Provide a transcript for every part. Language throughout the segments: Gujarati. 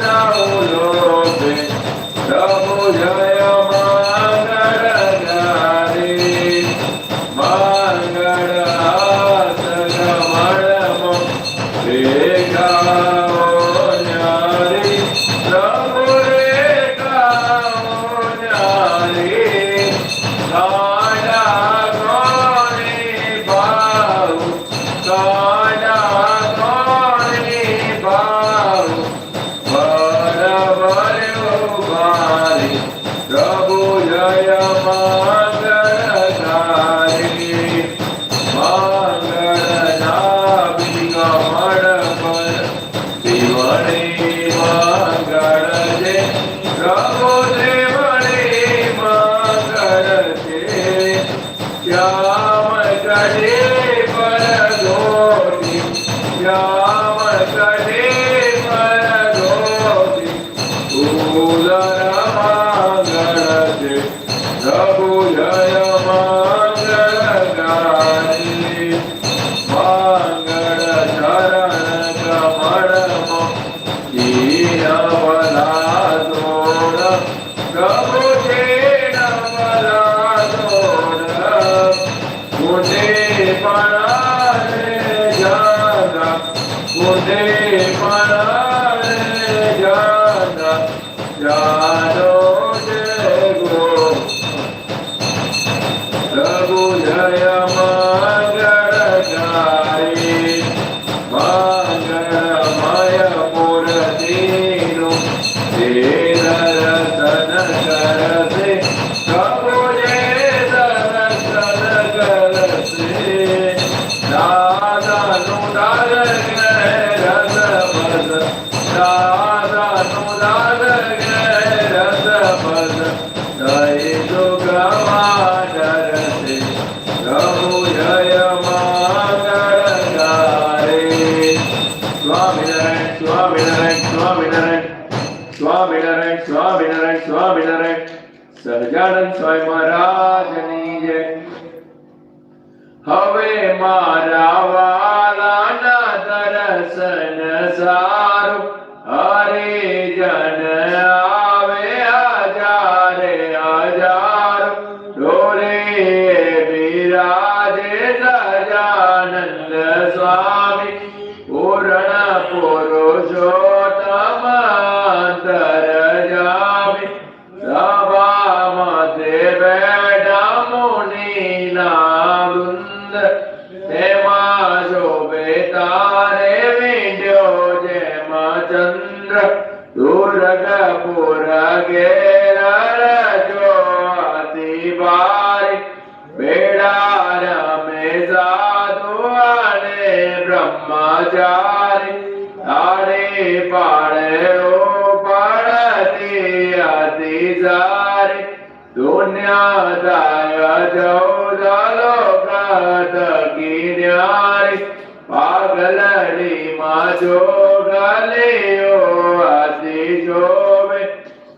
જાઓ લો પ્રભુ જય Oh, dear. સહજાનંદ સ્વામી મહારાજની જય હવે મારા વાલાના દર્શન સા તારે મીંડ્યો જેમાં ચંદ્ર દુર્ગ પુર ઘેર રજો અતિ બારી. બેડા રમે સાધુ અને બ્રહ્મચારી. તારે પાડે પડતી અતિ સારી. દુનિયા દાય જૌ દલો પ્રત ગિર્યારી પાગલડી માં ગાલેઓ અતિ જોવે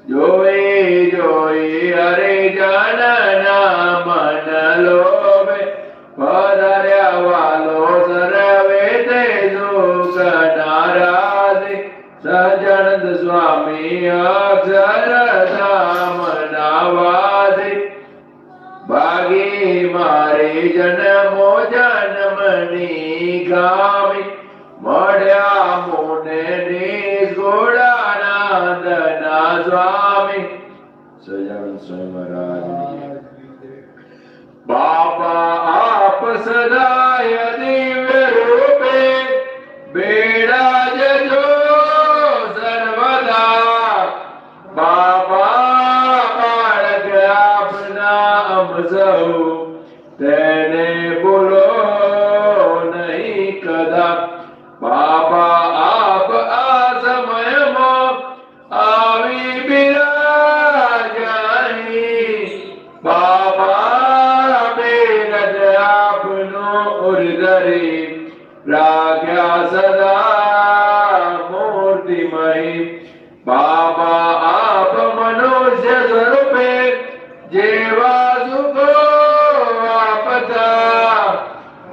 જોઈ જોઈ અરે જાનના મન લોભે. પધાર્યા વાલો સરવે તે નારાજે. સજનંદ સ્વામી અક્ષર ધામ નાવાજે. ભાગી મારે જન્મો જન્મની निघावे मड्या मोने गोडा नांदना स्वामी. सजान स्वयं महाराज बाबा आप सदा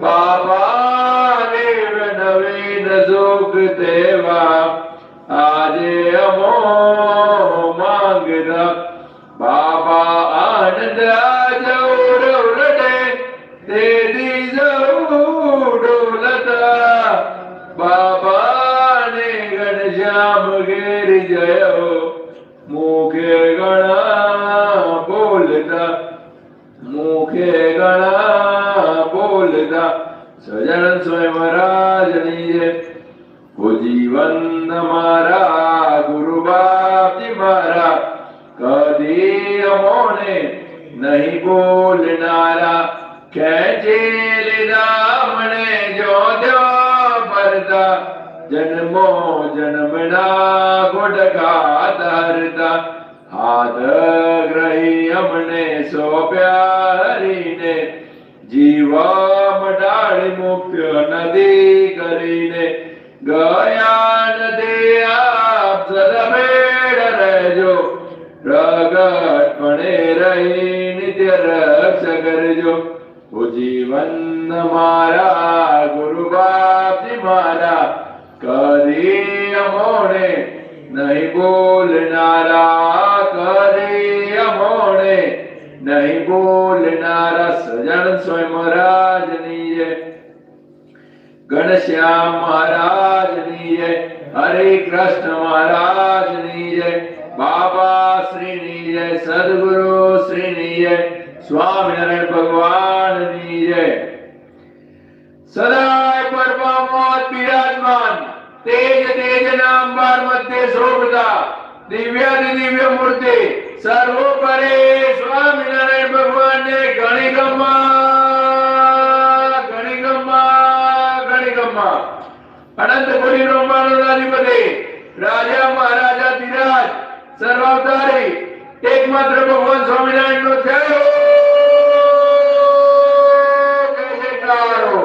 Bob. બોલતા સજન સ્વયં રાજની ઓ જીવન મારા ગુરુ બાપજી મારા કદી અમોને નહીં બોલનારા ખેંચી લીધા મને જો ભરતા જન્મો જન્મના ગુડગા ધરતા હાથ ગ્રહી અમને સોપ્યા હરીને જીવા મડાળી મુક્ત નદી કરીને ગયા નદી આપ સદમેળ રહેજો. પ્રગટપણે રહી નિત્ય રક્ષ કરજો. ઓ જીવન મારા, ગુરુ બાપજી મારા, કરી અમોણે નહીં બોલનારા नहीं बोल नारस जन स्वयं महाराज राजनी है घनश्याम महाराज नी जय हरे कृष्ण महाराज नी जय बाबा श्री नी जय सदगुरु श्री नी जय स्वामीनारायण भगवान नी जय सदा मोहत विराजमान, तेज तेज नाम बार मध्य सोभता दिव्य दिव्य मूर्ति સર્વોપરે સ્વામિનારાયણ ભગવાનને ગણી ગમા ગણી ગમા ગણી ગમા અનંત કોટી બ્રહ્માંડ અધિપતિ રાજા મહારાજા ધીરાજ સર્વાવતારી એકમાત્ર ભગવાન સ્વામિનારાયણ નો જય હો! જય જયકારો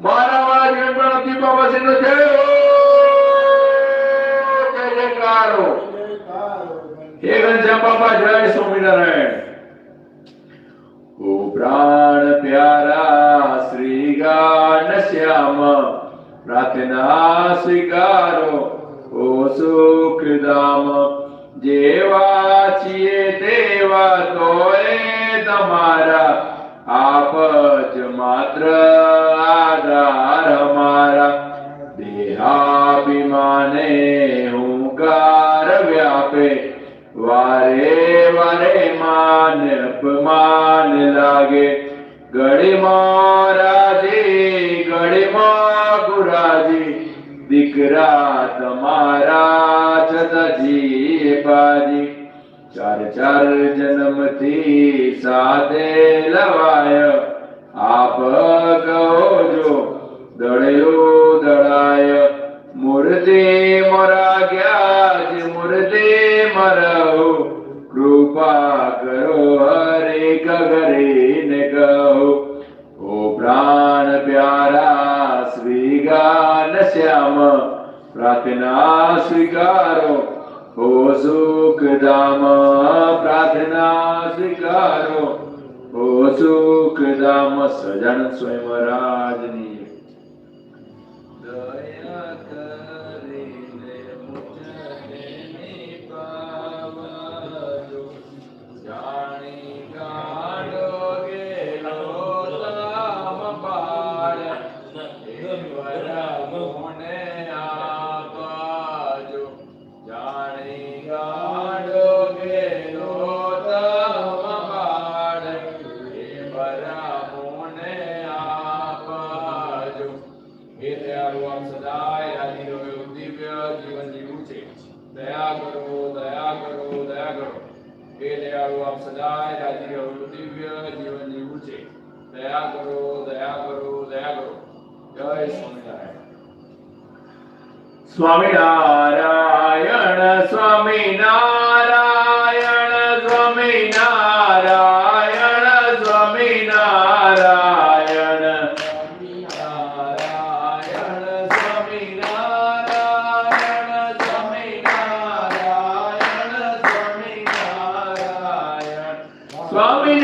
મારા વાળા જીવન પણ અબ્દી બાબા શ્રી નો જય હો! केवल जपा जय स्वामीनारायण। को प्राण प्यारा श्री गान श्याम, प्रार्थना स्वीकारो, ओ सुखदाम जेवा छिए तेवा तोरे तमारा आप ज मात्र आधार हमारा, देहाभिमाने અપમાન લાગે ગળીમાં રાજે ગળીમાં ગુરાજે. દીકરા તમારા છતાજી બાજી. ચાર ચાર જન્મથી સાથે લવાય. આપ કહો જો, દળેલું દળાય. મૂર્તિ મરા ગયા મૂર્તિ મરહુ કૃપા कगरे न कहो ओ प्राण प्यारा श्री गान श्याम, प्रार्थना स्वीकारो। ओ सुख दाम, प्रार्थना स्वीकारो। ओ सुख दाम, सजन स्वयं राम। હે દયાળુ આપ સદાય રાજી રહો એવું દિવ્ય જીવન જીવવું છે દયા કરો દયા કરો દયા કરો જય સ્વામિનારાયણ સ્વામિનારાયણ Swami